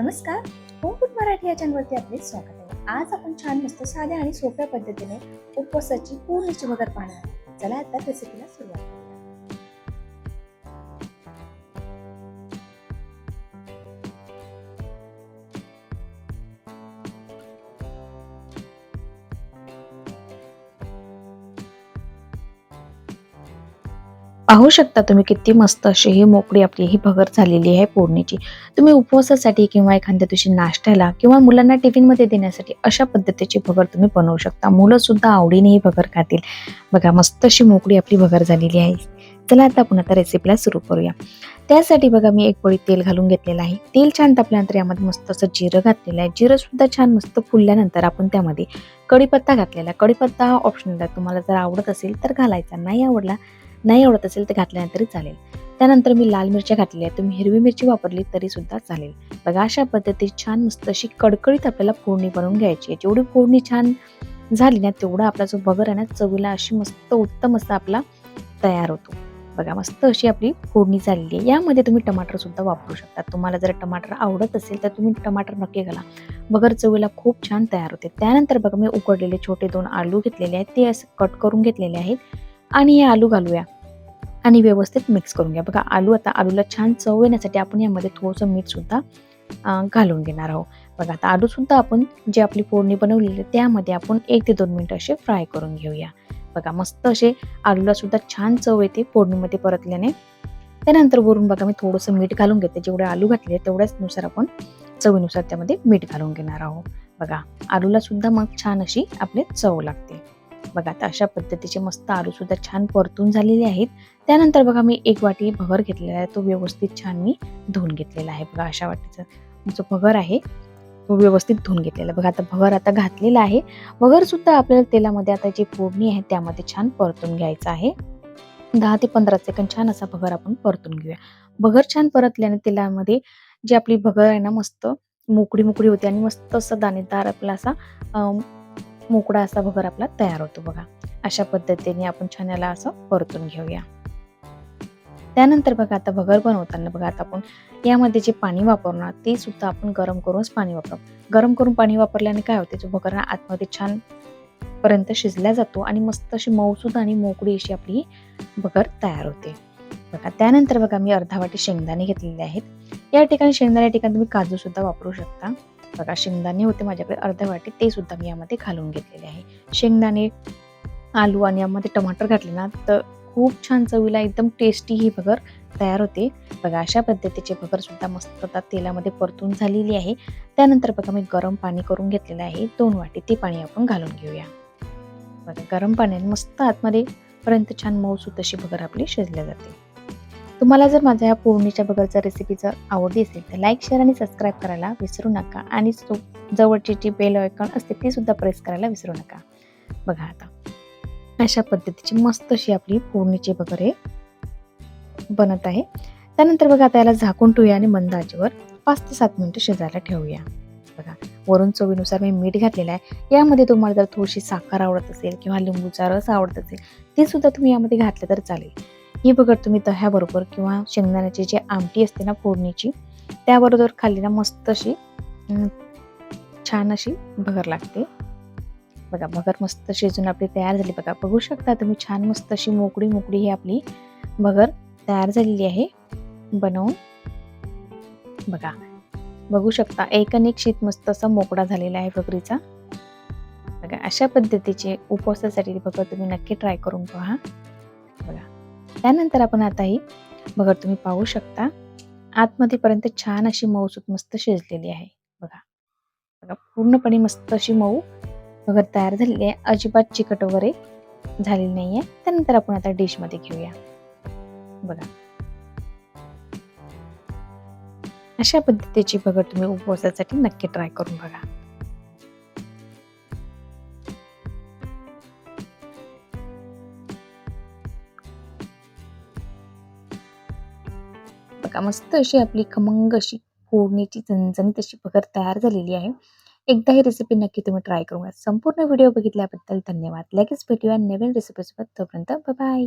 नमस्कार. Home food Marathi या चॅनलवरती आपले स्वागत आहे. आज आपण छान मस्त साध्या आणि सोप्या पद्धतीने उपवासाची पूर्णची भगर पाहणार चला आता रेसिपीला सुरुवात पाहू शकता तुम्ही किती मस्त अशी ही मोकळी आपली ही भगर झालेली आहे फोडणीची तुम्ही उपवासासाठी किंवा एखाद्या दिवशी नाश्त्याला किंवा मुलांना टिफिनमध्ये देण्यासाठी अशा पद्धतीची भगर तुम्ही बनवू शकता. मुलं सुद्धा आवडीने ही भगर खातील. बघा मस्त अशी मोकळी आपली भगर झालेली आहे. चला आता आपण आता रेसिपीला सुरू करूया. त्यासाठी बघा मी एक पोळी तेल घालून घेतलेलं आहे. तेल छान तापल्यानंतर यामध्ये मस्त असं जिरं घातलेलं आहे. जिरं सुद्धा छान मस्त फुलल्यानंतर आपण त्यामध्ये कढीपत्ता घातलेला कढीपत्ता हा ऑप्शनल आहे तुम्हाला जर आवडत असेल तर घालायचा. नाही आवडला नाही आवडत असेल तर घातल्यानंतरही चालेल. त्यानंतर मी लाल मिरच्या घातलेल्या आहेत. तुम्ही हिरवी मिरची वापरली तरी सुद्धा चालेल. बघा अशा पद्धतीत छान मस्त अशी कडकडीत आपल्याला फोडणी बनवून घ्यायची आहे. जेवढी फोडणी छान झाली ना तेवढा आपला जो बगर आहे ना चवीला अशी मस्त उत्तम असा आपला तयार होतो. बघा मस्त अशी आपली फोडणी झालेली आहे. यामध्ये तुम्ही टमाटर सुद्धा वापरू शकता. तुम्हाला जर टमाटर आवडत असेल तर तुम्ही टमाटर नक्की घाला. बगर चवीला खूप छान तयार होते. त्यानंतर बघा मी उकडलेले छोटे दोन आलू घेतलेले आहेत. ते असं कट करून घेतलेले आहेत. आणि हे आलू घालूया. आणि व्यवस्थित मिक्स करून घ्या. बघा आलू आता आलूला छान चव येण्यासाठी आपण यामध्ये थोडंसं मीठसुद्धा घालून घेणार आहोत. बघा आता आलूसुद्धा आपण जे आपली फोडणी बनवलेली आहे त्यामध्ये आपण एक ते दोन मिनटं असे फ्राय करून घेऊया. बघा मस्त असे आलूला सुद्धा छान चव येते फोडणीमध्ये परतल्याने. त्यानंतर वरून बघा मी थोडंसं मीठ घालून घेते. जेवढे आलू घातले तेवढ्याच नुसार आपण चवीनुसार त्यामध्ये मीठ घालून घेणार आहोत. बघा आलूला सुद्धा मग छान अशी आपले चव लागते. बघा आता अशा पद्धतीचे मस्त आलूसुद्धा छान परतून झालेले आहेत. त्यानंतर बघा मी एक वाटी भगर घेतलेला आहे. तो व्यवस्थित छान मी धुवून घेतलेला आहे. बघा अशा वाटीचा जो भगर आहे तो व्यवस्थित धुवून घेतलेला बघा आता भगर आता घातलेला आहे. भगर सुद्धा आपल्याला तेलामध्ये आता जी फोडणी आहे त्यामध्ये छान परतून घ्यायचं आहे. दहा ते पंधरा सेकंद छान असा भगर आपण परतून घेऊया. भगर छान परतल्याने तेलामध्ये जी आपली भगर आहे ना मस्त मोकळी मोकळी होते आणि मस्त असं दाणेदार आपला असा मोकळा असा भगर आपला तयार होतो बघा. अशा पद्धतीने आपण छान याला असं परतून घेऊया. त्यानंतर बघा आता भगर बनवताना बघा आता आपण यामध्ये जे पाणी वापरणार ते सुद्धा आपण गरम करूनच पाणी वापर गरम करून पाणी वापरल्याने काय होते जो भगर हा आतमध्ये छान पर्यंत शिजला जातो आणि मस्त अशी मऊसूद आणि मोकळी अशी आपली भगर तयार होते. बघा त्यानंतर बघा मी अर्धा वाटी शेंगदाणे घेतलेले आहेत. या ठिकाणी शेंगदाणे या ठिकाणी तुम्ही काजू सुद्धा वापरू शकता. बघा शेंगदाणे होते माझ्याकडे अर्ध्या वाटी ते सुद्धा मी यामध्ये घालून घेतलेले आहे. शेंगदाणे आलू आणि यामध्ये टमाटर घातले ना तर खूप छान चवीला एकदम टेस्टी ही भगर तयार होते. बघा अशा पद्धतीचे भगर सुद्धा मस्त आता तेलामध्ये परतून झालेली आहे. त्यानंतर बघा मी गरम पाणी करून घेतलेलं आहे. दोन वाटी ते पाणी आपण घालून घेऊया. बघा गरम पाण्याने मस्त आतमध्ये पर्यंत छान मऊसूत अशी भगर आपली शिजल्या जाते. तुम्हाला जर माझ्या या फोडणीच्या बगरचा रेसिपीचा आवडली असेल तर लाईक शेअर आणि सबस्क्राईब करायला विसरू नका. आणि जवळची जी बेल आयकॉन असते ती सुद्धा प्रेस करायला विसरू नका. बघा आता. अशा पद्धतीची मस्त अशी आपली फोडणीची वगैरे बनत आहे. त्यानंतर बघा आता याला झाकून ठेवूया आणि मंद आजीवर पाच ते सात मिनिटं शिजायला ठेवूया. बघा वरून चवीनुसार मी मीठ घातलेलं आहे. यामध्ये तुम्हाला जर थोडीशी साखर आवडत असेल किंवा लिंबूचा रस आवडत असेल ते सुद्धा तुम्ही यामध्ये घातलं तर चालेल. ही बघा तुम्ही दह्याबरोबर किंवा शेंगदाण्याची जी आमटी असते ना फोडणीची त्याबरोबर खाली ना मस्त अशी छान अशी भगर लागते. बघा भगर मस्त शिजून आपली तयार झाली. बघा बघू शकता तुम्ही छान मस्त अशी मोकळी मोकळी ही आपली भगर तयार झालेली आहे बनवून. बघा बघू शकता एक अनेक शीत मस्त असा मोकळा झालेला आहे भगरीचा. बघा अशा पद्धतीचे उपवासासाठी बघा तुम्ही नक्की ट्राय करून पहा. त्यानंतर आपण आता ही तुम्ही पाहू शकता. आतमध्येपर्यंत छान अशी मऊसूत मस्त शिजलेली आहे. बघा. बघा पूर्णपणे मस्त अशी मऊ भगर तयार झालेली आहे. अजिबात चिकट वगैरे झालेली नाही आहे त्यानंतर आपण आता डिशमध्ये घेऊया. बघा. अशा पद्धतीची बघा तुम्ही उपवासासाठी नक्की ट्राय करून बघा. का मस्त अशी आपली खमंग अशी फोडणीची झणझणीत अशी भगर तयार झालेली आहे. एकदा ही रेसिपी नक्की तुम्ही ट्राय करूया संपूर्ण व्हिडिओ बघितल्याबद्दल धन्यवाद. लगेच भेटूया नवीन रेसिपीसोबत तोपर्यंत बाय